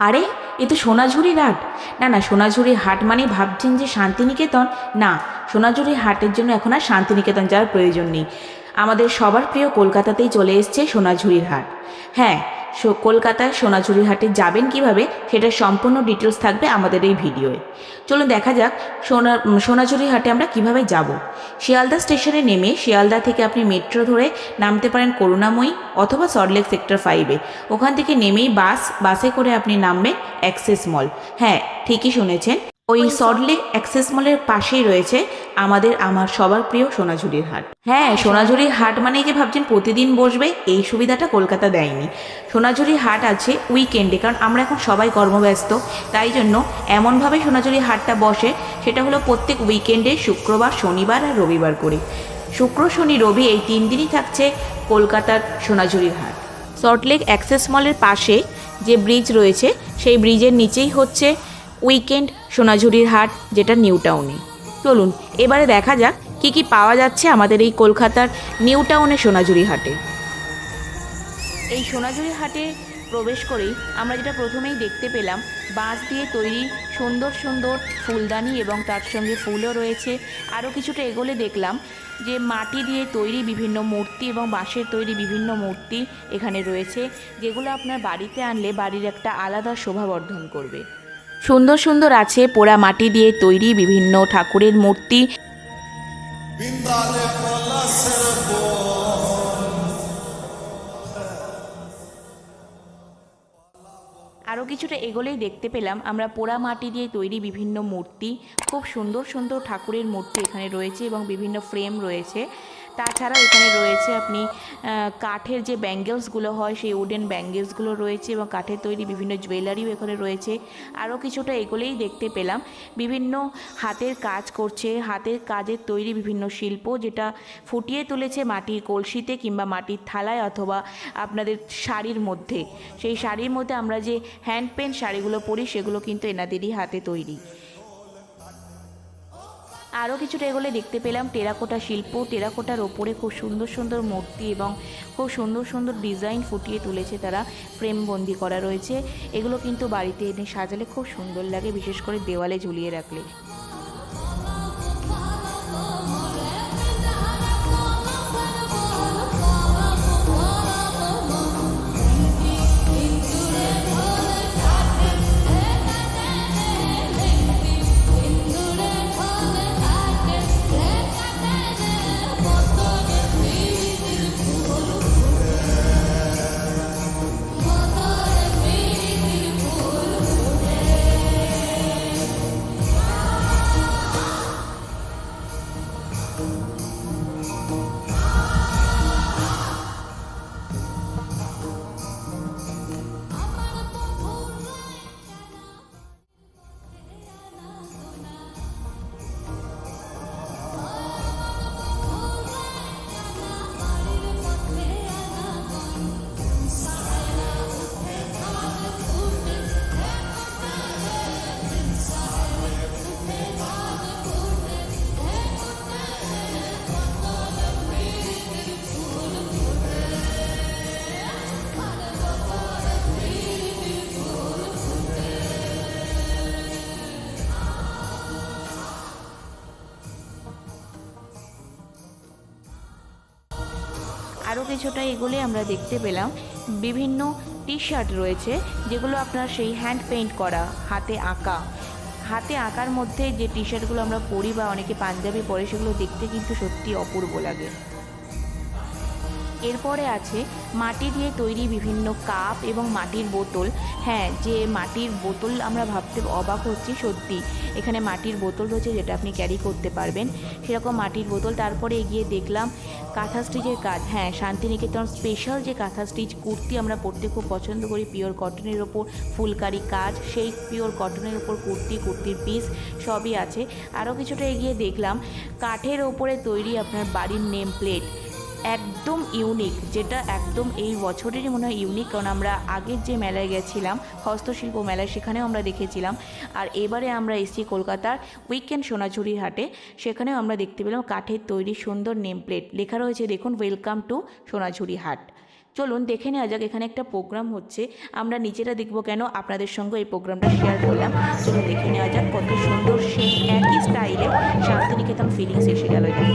আরে, এ তো সোনাঝুরির হাট না না সোনাঝুরির হাট মানে ভাবছেন যে শান্তিনিকেতন। না সোনাঝুরির হাটের জন্য এখন আর শান্তিনিকেতন যাওয়ার প্রয়োজন নেই। আমাদের সবার প্রিয় কলকাতাতেই চলে এসছে সোনাঝুরির হাট। হ্যাঁ কলকাতায় সোনাঝুরির হাটে যাবেন কীভাবে সেটার সম্পূর্ণ ডিটেলস থাকবে আমাদের এই ভিডিওয়ে চলুন দেখা যাক সোনা উম, সোনাঝুরির হাটে আমরা কীভাবে যাব। শিয়ালদা স্টেশনে নেমে শিয়ালদা থেকে আপনি মেট্রো ধরে নামতে পারেন করুণাময়ী অথবা সল্টলেক সেক্টর ফাইভে ওখান থেকে নেমেই বাস বাসে করে আপনি নামবেন অ্যাক্সেস মল হ্যাঁ ঠিকই শুনেছেন। ওই সল্টলেক অ্যাক্সেস মলের পাশেই রয়েছে আমাদের আমার সবার প্রিয় সোনাঝুরির হাট। হ্যাঁ সোনাঝুরির হাট মানে যে ভাবছেন প্রতিদিন বসবে, এই সুবিধাটা কলকাতা দেয়নি। সোনাঝুরির হাট আছে উইকেন্ডে, কারণ আমরা এখন সবাই কর্মব্যস্ত, তাই জন্য এমনভাবে সোনাঝুরির হাটটা বসে, সেটা হলো প্রত্যেক উইকেন্ডে শুক্রবার, শনিবার আর রবিবার করে। শুক্র, শনি, রবি এই তিন দিনই থাকছে কলকাতার সোনাঝুরির হাট। সল্টলেক অ্যাক্সেস মলের পাশে যে ব্রিজ রয়েছে, সেই ব্রিজের নিচেই হচ্ছে উইকেন্ড সোনাঝুরির হাট, যেটা নিউ টাউনে। চলুন, এবারে দেখা যাক কি কি পাওয়া যাচ্ছে আমাদের এই কলকাতার নিউ টাউনে সোনাঝুরি হাটে। এই সোনাঝুরি হাটে প্রবেশ করেই আমরা যেটা প্রথমেই দেখতে পেলাম, বাঁশ দিয়ে তৈরি সুন্দর সুন্দর ফুলদানি এবং তার সঙ্গে ফুলও রয়েছে। আরও কিছুটা এগোলে দেখলাম যে মাটি দিয়ে তৈরি বিভিন্ন মূর্তি এবং বাঁশের তৈরি বিভিন্ন মূর্তি এখানে রয়েছে, যেগুলো আপনার বাড়িতে আনলে বাড়ির একটা আলাদা শোভাবর্ধন করবে। সুন্দর সুন্দর আছে, পোড়া মাটি দিয়ে তৈরি বিভিন্ন ঠাকুরের মূর্তি। আরও কিছুটা এগোলেই দেখতে পেলাম, আমরা পোড়া মাটি দিয়ে তৈরি বিভিন্ন মূর্তি। খুব সুন্দর সুন্দর ঠাকুরের মূর্তি এখানে রয়েছে এবং বিভিন্ন ফ্রেম রয়েছে। তাছাড়াও এখানে রয়েছে আপনি কাঠের যে ব্যাঙ্গেলসগুলো হয়, সেই উডেন ব্যাঙ্গেলসগুলো রয়েছে এবং কাঠের তৈরি বিভিন্ন জুয়েলারিও এখানে রয়েছে। আরও কিছুটা এগুলোই দেখতে পেলাম। বিভিন্ন হাতের কাজ করছে, হাতের কাজের তৈরি বিভিন্ন শিল্প যেটা ফুটিয়ে তুলেছে মাটির কলসিতে কিংবা মাটির থালায় অথবা আপনাদের শাড়ির মধ্যে। সেই শাড়ির মধ্যে আমরা যে হ্যান্ড পেন শাড়িগুলো পরি, সেগুলো কিন্তু এনাদেরই হাতে তৈরি। আরও কিছুটা এগোলে দেখতে পেলাম টেরাকোটা শিল্প। টেরাকোটার ওপরে খুব সুন্দর সুন্দর মূর্তি এবং খুব সুন্দর সুন্দর ডিজাইন ফুটিয়ে তুলেছে তারা ফ্রেমবন্দি করা রয়েছে। এগুলো কিন্তু বাড়িতে এনে সাজালে খুব সুন্দর লাগে, বিশেষ করে দেওয়ালে ঝুলিয়ে রাখলে। আরও কিছুটা এগুলি আমরা দেখতে পেলাম বিভিন্ন টি শার্ট রয়েছে, যেগুলো আপনার সেই হ্যান্ড পেইন্ট করা, হাতে আঁকা। হাতে আঁকার মধ্যে যে টি শার্টগুলো আমরা পরি বা অনেকে পাঞ্জাবি পরে, সেগুলো দেখতে কিন্তু সত্যি অপূর্ব লাগে। এরপরে আছে মাটি দিয়ে তৈরি বিভিন্ন কাপ এবং মাটির বোতল। হ্যাঁ যে মাটির বোতল আমরা ভাবতে অবাক হচ্ছি সত্যি। এখানে মাটির বোতল রয়েছে যেটা আপনি ক্যারি করতে পারবেন। সেরকম মাটির বোতল। তারপরে এগিয়ে দেখলাম কাঁথা স্টিচের কাজ। হ্যাঁ শান্তিনিকেতন স্পেশাল যে কাঁথা স্টিচ কুর্তি আমরা পরতে খুব পছন্দ করি পিওর কটনের ওপর, ফুলকারি কাজ, সেই পিওর কটনের ওপর কুর্তি, কুর্তির পিস সবই আছে। আরও কিছুটা এগিয়ে দেখলাম, কাঠের ওপরে তৈরি আপনার বাড়ির নেম প্লেট একদম ইউনিক যেটা একদম এই বছরেরই মনে হয় ইউনিক কারণ আমরা আগের যে মেলায় গেছিলাম, হস্তশিল্প মেলায়, সেখানেও আমরা দেখেছিলাম। আর এবারে আমরা এসেছি কলকাতার উইকেন্ড সোনাঝুরির হাটে সেখানেও আমরা দেখতে পেলাম কাঠের তৈরি সুন্দর নেম প্লেট লেখা রয়েছে, দেখুন ওয়েলকাম টু সোনাঝুরি হাট চলুন দেখে নেওয়া যাক, এখানে একটা প্রোগ্রাম হচ্ছে। আমরা নিজেরা দেখব কেন আপনাদের সঙ্গে এই প্রোগ্রামটা শেয়ার করলাম। চলুন দেখে নেওয়া যাক কত সুন্দর সেই একই স্টাইলে শান্তিনিকেতন ফিলিংস এসে গেল এখানে।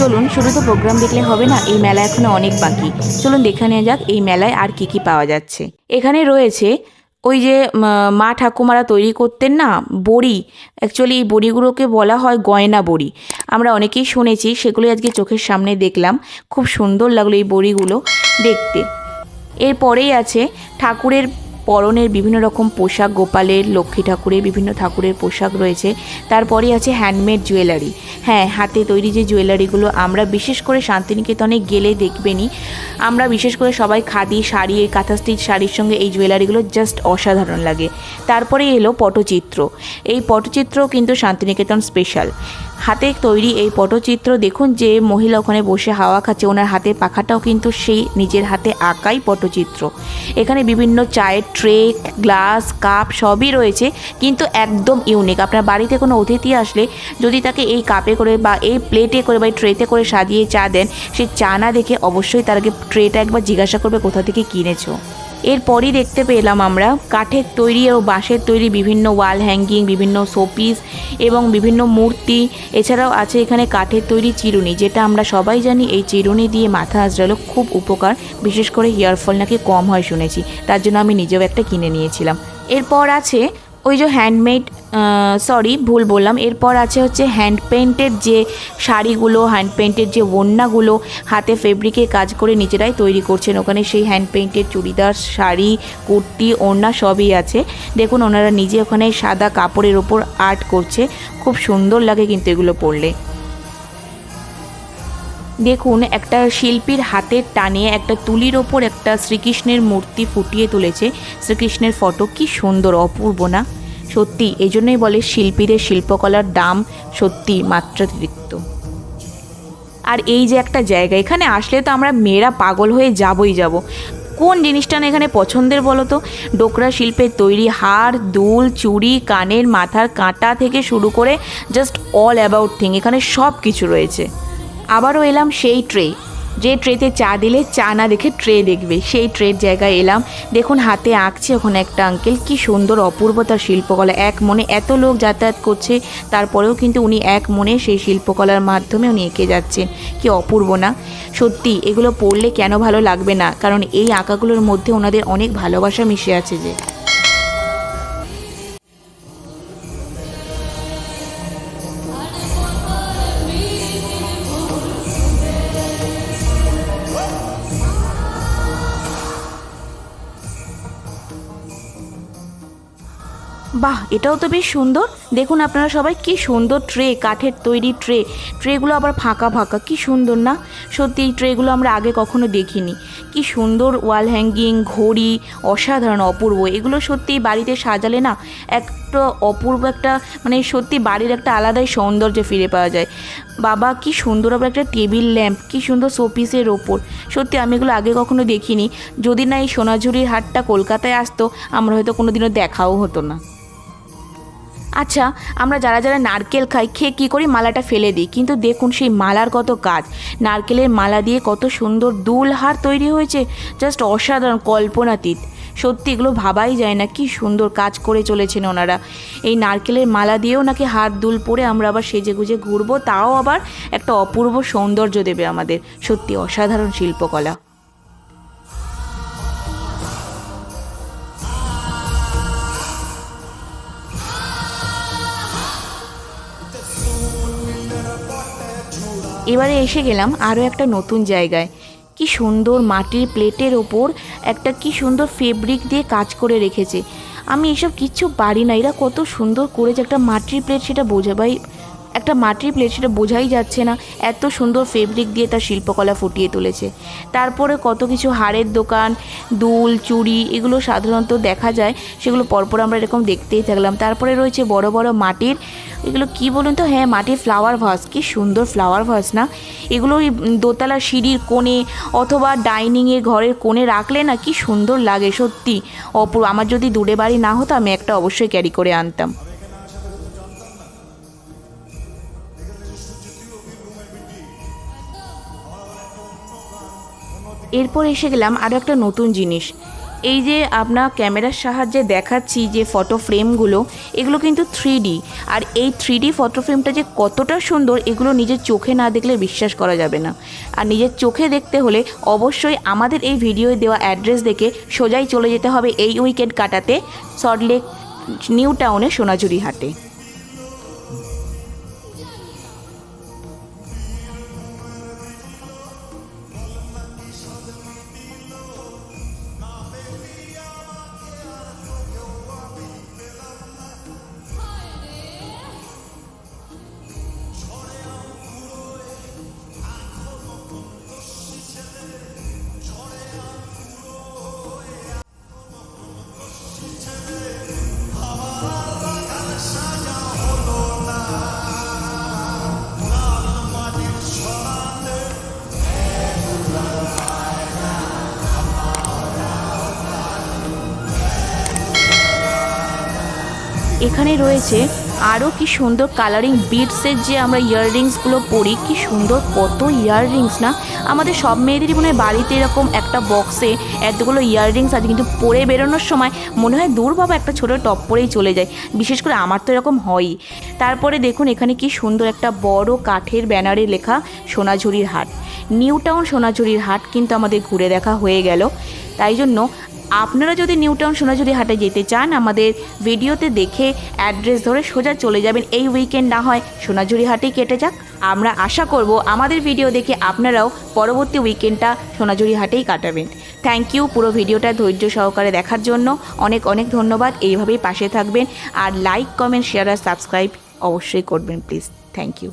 চলুন শুধু তো প্রোগ্রাম দেখলে হবে না, এই মেলা এখনও অনেক বাকি। চলুন দেখে নেওয়া যাক এই মেলায় আর কি কি পাওয়া যাচ্ছে। এখানে রয়েছে ওই যে মা ঠাকুমারা তৈরি করতেন না, বড়ি। অ্যাকচুয়ালি এই বড়িগুলোকে বলা হয় গয়না বড়ি। আমরা অনেকেই শুনেছি সেগুলো আজকে চোখের সামনে দেখলাম। খুব সুন্দর লাগল এই বড়িগুলো দেখতে। এরপরেই আছে ঠাকুরের পরনের বিভিন্ন রকম পোশাক, গোপালের, লক্ষ্মী ঠাকুরের, বিভিন্ন ঠাকুরের পোশাক রয়েছে। তারপরে আছে হ্যান্ডমেড জুয়েলারি হ্যাঁ হাতে তৈরি যে জুয়েলারিগুলো আমরা বিশেষ করে শান্তিনিকেতনে গেলে দেখবেনই। আমরা বিশেষ করে সবাই খাদি, শাড়ি, এই কাঁথা স্টিচ শাড়ির সঙ্গে এই জুয়েলারিগুলো জাস্ট অসাধারণ লাগে। তারপরে এলো পটচিত্র। এই পটচিত্রও কিন্তু শান্তিনিকেতন স্পেশাল হাতে তৈরি এই পটচিত্র, দেখুন যে মহিলা ওখানে বসে হাওয়া খাচ্ছে, ওনার হাতে পাখাটাও কিন্তু সেই নিজের হাতে আঁকাই পটচিত্র। এখানে বিভিন্ন চায়ের ট্রে, গ্লাস, কাপ সবই রয়েছে, কিন্তু একদম ইউনিক আপনার বাড়িতে কোনো অতিথি আসলে যদি তাকে এই কাপে করে বা এই প্লেটে করে বা ট্রেতে করে সাজিয়ে চা দেন, সে চা না দেখে অবশ্যই তার আগে ট্রেটা একবার জিজ্ঞাসা করবে, কোথা থেকে কিনেছো? এরপরই দেখতে পেলাম আমরা কাঠের তৈরি ও বাঁশের তৈরি বিভিন্ন ওয়াল হ্যাঙ্গিং, বিভিন্ন শোপিস এবং বিভিন্ন মূর্তি। এছাড়াও আছে এখানে কাঠের তৈরি চিরুনি, যেটা আমরা সবাই জানি এই চিরুনি দিয়ে মাথা আজরালো খুব উপকার। বিশেষ করে হেয়ার ফল নাকি কম হয় শুনেছি, তার জন্য আমি নিজেও একটা কিনে নিয়েছিলাম। এরপর আছে ওই যে হ্যান্ডমেড সরি ভুল বললাম। এরপর আছে হচ্ছে হ্যান্ড পেন্টের যে শাড়িগুলো হ্যান্ড পেন্টের যে ওড়নাগুলো, হাতে ফেব্রিকে কাজ করে নিজেরাই তৈরি করছেন। ওখানে সেই হ্যান্ড পেন্টের চুড়িদার, শাড়ি, কুর্তি, ওড়না সবই আছে। দেখুন, ওনারা নিজে ওখানে সাদা কাপড়ের ওপর আর্ট করছে। খুব সুন্দর লাগে কিন্তু এগুলো পরলে। দেখুন, একটা শিল্পীর হাতের টানে একটা তুলির ওপর একটা শ্রীকৃষ্ণের মূর্তি ফুটিয়ে তুলেছে। শ্রীকৃষ্ণের ফটো কি সুন্দর, অপূর্ব না? সত্যি এই জন্যই বলে শিল্পীদের শিল্পকলার দাম সত্যি মাত্রাতিরিক্ত। আর এই যে একটা জায়গা, এখানে আসলে তো আমরা মেয়েরা পাগল হয়ে যাবই যাব। কোন জিনিসটা না এখানে পছন্দের বলো তো? ডোকরা শিল্পের তৈরি হার, দুল, চুড়ি, কানের মাথার কাঁটা থেকে শুরু করে জাস্ট অল অ্যাবাউট থিং এখানে সব কিছু রয়েছে। আবারও এলাম সেই ট্রে যে ট্রেতে চা দিলে, চা না দেখে ট্রে দেখবে। সেই ট্রের জায়গায় এলাম। দেখুন, হাতে আঁকছে ওখানে একটা আঙ্কেল কি সুন্দর অপূর্ব তার শিল্পকলা। এক মনে এত লোক যাতায়াত করছে, তারপরেও কিন্তু উনি এক মনে সেই শিল্পকলার মাধ্যমে উনি এঁকে যাচ্ছেন। কি অপূর্ব না? সত্যি, এগুলো পড়লে কেন ভালো লাগবে না? কারণ এই আঁকাগুলোর মধ্যে ওনাদের অনেক ভালোবাসা মিশে আছে যে। বাহ, এটাও তো বেশ সুন্দর। দেখুন আপনারা সবাই, কি সুন্দর ট্রে, কাঠের তৈরি ট্রে। ট্রেগুলো আবার ফাঁকা ফাঁকা, কি সুন্দর না? সত্যি, এই ট্রেগুলো আমরা আগে কখনো দেখিনি। কি সুন্দর ওয়াল হ্যাঙ্গিং, ঘড়ি, অসাধারণ, অপূর্ব। এগুলো সত্যি বাড়িতে সাজালে না, একটা অপূর্ব একটা মানে সত্যি বাড়ির একটা আলাদাই সৌন্দর্য ফিরে পাওয়া যায়। বাবা, কি সুন্দর আবার একটা টেবিল ল্যাম্প, কি সুন্দর শোপিসের ওপর। সত্যি, আমি এগুলো আগে কখনো দেখিনি। যদি না এই সোনাঝুরির হাটটা কলকাতায় আসতো, আমরা হয়তো কোনো দিনও দেখাও হতো না। আচ্ছা আমরা যারা যারা নারকেল খাই, খেয়ে কী করি? মালাটা ফেলে দিই। কিন্তু দেখুন সেই মালার কত কাজ নারকেলের মালা দিয়ে কত সুন্দর দুল হার তৈরি হয়েছে। জাস্ট অসাধারণ, কল্পনাতীত। সত্যি এগুলো ভাবাই যায় না, কি সুন্দর কাজ করে চলেছেন ওনারা। এই নারকেলের মালা দিয়েও নাকি হাত দুল পরে আমরা আবার সেজে গুজে ঘুরবো, তাও আবার একটা অপূর্ব সৌন্দর্য দেবে আমাদের। সত্যি অসাধারণ শিল্পকলা। এবারে এসে গেলাম আরও একটা নতুন জায়গায়। কি সুন্দর মাটির প্লেটের ওপর একটা কি সুন্দর ফেব্রিক দিয়ে কাজ করে রেখেছে। আমি এসব কিচ্ছু পারি না। এরা কত সুন্দর করেছে একটা মাটির প্লেট সেটা বোঝাবাই একটা মাটির প্লেট সেটা বোঝাই যাচ্ছে না, এত সুন্দর ফেব্রিক দিয়ে তার শিল্পকলা ফুটিয়ে তুলেছে। তারপরে কত কিছু হাড়ের দোকান, দুল, চুড়ি, এগুলো সাধারণত দেখা যায়, সেগুলো পরপর আমরা এরকম দেখতেই থাকলাম। তারপরে রয়েছে বড় বড় মাটির, এগুলো কি বলুন তো? হ্যাঁ মাটির ফ্লাওয়ার ভাস কি সুন্দর ফ্লাওয়ার ভাস না? এগুলো দোতলা সিঁড়ির কোণে অথবা ডাইনিংয়ে ঘরের কোণে রাখলে না কি সুন্দর লাগে সত্যি। অপূর্ব, আমার যদি দূরে বাড়ি না হতো, আমি একটা অবশ্যই ক্যারি করে আনতাম। এরপর এসে গেলাম আরও একটা নতুন জিনিস। এই যে আপনার ক্যামেরার সাহায্যে দেখাচ্ছি যে ফটো ফ্রেমগুলো এগুলো কিন্তু থ্রি আর এই থ্রি ফটো ফ্রেমটা যে কতটা সুন্দর, এগুলো নিজের চোখে না দেখলে বিশ্বাস করা যাবে না। আর নিজের চোখে দেখতে হলে অবশ্যই আমাদের এই ভিডিওয়ে দেওয়া অ্যাড্রেস দেখে সোজাই চলে যেতে হবে এই উইকেন্ড কাটাতে সল্টলেক নিউ টাউনে সোনাঝুরি হাটে। এখানে রয়েছে আরও কি সুন্দর কালারিং বিটসের যে আমরা ইয়াররিংসগুলো পরি, কি সুন্দর কত ইয়াররিংস না? আমাদের সব মেয়েদেরই মনে হয় বাড়িতে এরকম একটা বক্সে এতগুলো ইয়াররিংস আছে, কিন্তু পরে বেরোনোর সময় মনে হয় দূর বাবা একটা ছোটো টপ পরেই চলে যায়। বিশেষ করে আমার তো এরকম হয়ই। তারপরে দেখুন, এখানে কি সুন্দর একটা বড় কাঠের ব্যানারে লেখা সোনাঝুরির হাট। নিউ টাউন সোনাঝুরির হাট কিন্তু আমাদের ঘুরে দেখা হয়ে গেল। তাই জন্য আপনারা যদি নিউ টাউন সোনাঝুরি হাটে যেতে চান, আমাদের ভিডিওতে দেখে অ্যাড্রেস ধরে সোজা চলে যাবেন। এই উইকেন্ড না হয় সোনাঝুরি হাটেই কেটে যাক। আমরা আশা করব আমাদের ভিডিও দেখে আপনারাও পরবর্তী উইকেন্ডটা সোনাঝুরি হাটেই কাটাবেন। থ্যাংক ইউ পুরো ভিডিওটা ধৈর্য সহকারে দেখার জন্য। অনেক অনেক ধন্যবাদ। এইভাবেই পাশে থাকবেন। আর লাইক কমেন্ট শেয়ার আর সাবস্ক্রাইব অবশ্যই করবেন প্লিজ থ্যাংক ইউ